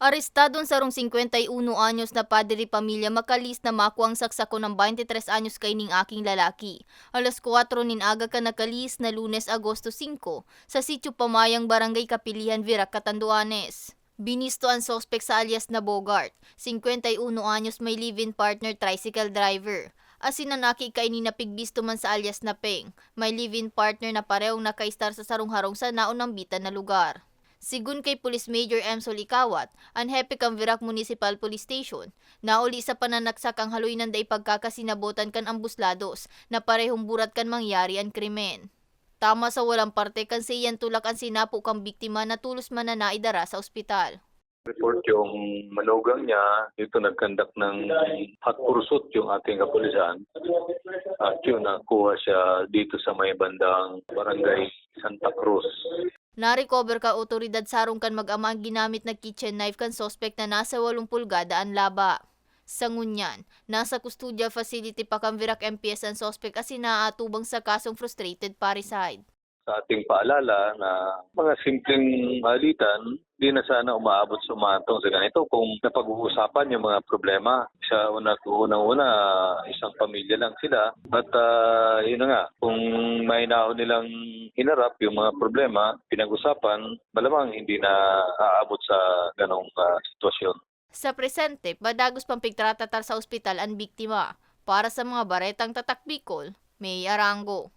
Arestado ang sarong 51 anyos na padre pamilya makalis na makuang saksako ng 23 anyos kaining aking lalaki. Alas 4 nin aga ka nakalis na lunes Agosto 5 sa sitio Pamayang Barangay Kapilihan, Virac, Catanduanes. Binisto ang sospek sa alias na Bogart, 51 anyos may live-in partner tricycle driver. Asin na nakikaini na pigbisto man sa alias na Peng, may live-in partner na parehong nakaistar sa sarong-harong sa naunang bitan na lugar. Sigun kay Police Major M. Solikawat, ang hepe Virac Municipal Police Station, nauli sa pananaksak ang haloy ng day pagkakasinabotan kan ambuslados na parehong burat kan mangyari ang krimen. Tama sa walang parte kan sa iyan tulak ang sinapo kang biktima na tulos man na naidara sa ospital. report yung manugang niya, dito nagkandak ng hot pursuit yung ating kapulisan. At yun, nakuha siya dito sa may bandang barangay Santa Cruz. Na-recover ka otoridad sarong kan mag-ama ang ginamit na kitchen knife kan sospek na nasa 80 pulgada ang laba. Sa ngunyan, nasa kustudya facility pa kang Virac MPS ang sospek as inaatubang sa kasong frustrated parricide. Sa ating paalala na mga simpleng alitan, di na sana umaabot sa umantong sa ganito kung napag-uusapan yung mga problema. Sa una, unang-una, isang pamilya lang sila. At ah, yun nga, kung may naon nilang hinarap yung mga problema, pinag-usapan, malamang hindi na aabot sa ganong ah, sitwasyon. Sa presente, badagos pang pigtratatar sa ospital ang biktima. Para sa mga baretang tatak Bicol, May Arango.